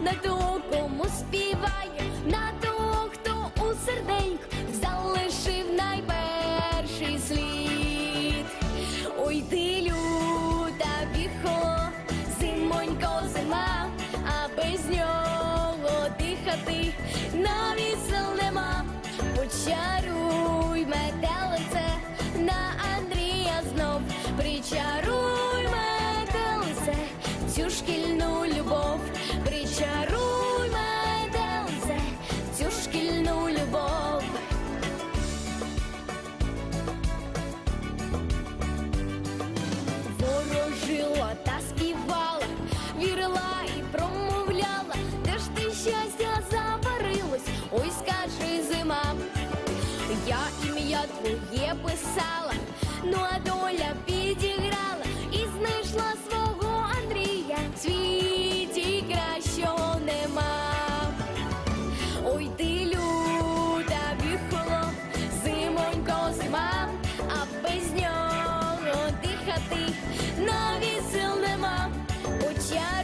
на того, кому співає, на того, хто у серденьку залишив найперший слід. Ой, ти люта віхо, зимонько зима, а без нього дихати навіть сил нема. Почаруй двоє писала, ну а доля підіграла і знайшла свого Андрія. В світі кращого нема. Ой, ти люта віхоло, зимонько зима, а без нього дихати, навіть сил нема. Оча